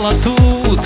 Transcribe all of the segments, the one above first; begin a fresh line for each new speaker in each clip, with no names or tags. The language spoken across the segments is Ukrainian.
стояла тут.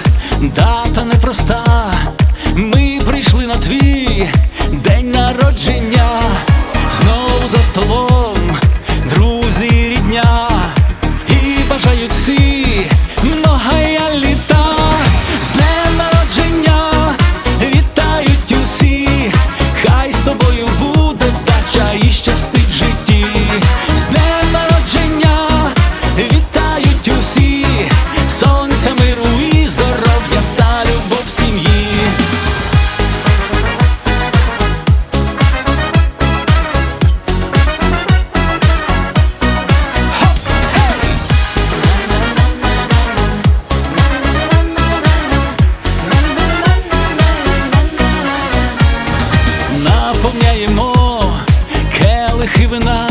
Келих і вина,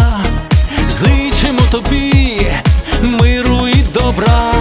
зичимо тобі миру і добра.